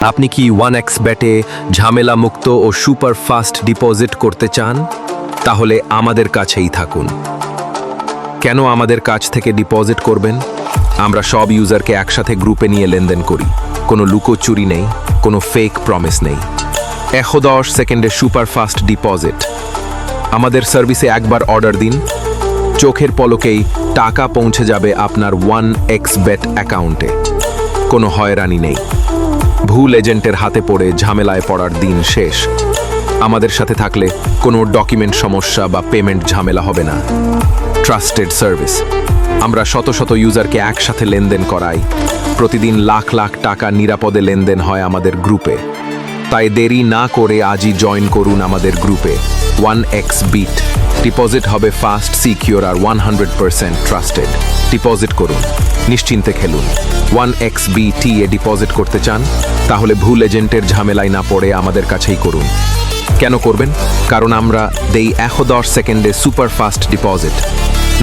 আপনি কি one x ব্যাটে ঝামেলা মুক্ত ও সুপার ফাস্ট ডিপোজিট করতে চান? তাহলে আমাদের কাছেই থাকুন। কেন আমাদের কাছ থেকে ডিপোজিট করবেন? আমরা সব ইউজারকে একসাথে গ্রুপে নিয়ে লেনদেন করি। কোনো লুকোচুরি নেই, কোনো ফেক প্রমিস নেই। একশো দশ সেকেন্ডে সুপার ফাস্ট ডিপোজিট। আমাদের সার্ভিসে একবার অর্ডার দিন। চোখের পলকেই টাকা পৌঁছে যাবে আপনার ওয়ান এক্স বেট অ্যাকাউন্টে। কোনো হয়রানি নেই। ভুল এজেন্টের হাতে পড়ে ঝামেলায় পড়ার দিন শেষ। আমাদের সাথে থাকলে কোনো ডকুমেন্ট সমস্যা বা পেমেন্ট ঝামেলা হবে না। ট্রাস্টেড সার্ভিস আমরা শত শত ইউজারকে একসাথে লেনদেন করাই। প্রতিদিন লাখ লাখ টাকা নিরাপদে লেনদেন হয় আমাদের গ্রুপে। তাই দেরি না করে আজই জয়েন করুন আমাদের গ্রুপে। ওয়ান এক্স বিট ডিপোজিট হবে ফাস্ট সিকিওর আর one hundred percent trusted deposit করুন, নিশ্চিন্তে খেলুন। ওয়ান এক্স বিটি এ ডিপোজিট করতে চান, তাহলে ভুল এজেন্টের ঝামেলায় না পড়ে আমাদের কাছেই করুন। কেন করবেন? কারণ আমরা দেই একশো দশ সেকেন্ডে সুপার ফাস্ট ডিপোজিট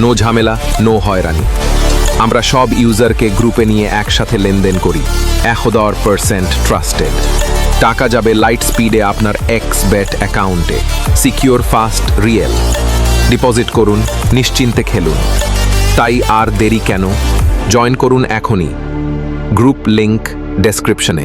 নো ঝামেলা নো হয়রানি। আমরা সব ইউজারকে গ্রুপে নিয়ে একসাথে লেনদেন করি। একশো দশ পার্সেন্ট ট্রাস্টেড টাকা যাবে লাইট স্পিডে আপনার এক্স ব্যাট অ্যাকাউন্টে সিকিওর ফাস্ট রিয়েল ডিপোজিট করুন, নিশ্চিন্তে খেলুন। তাই আর দেরি কেন? জয়েন করুন এখনই। গ্রুপ লিংক ডেসক্রিপশনে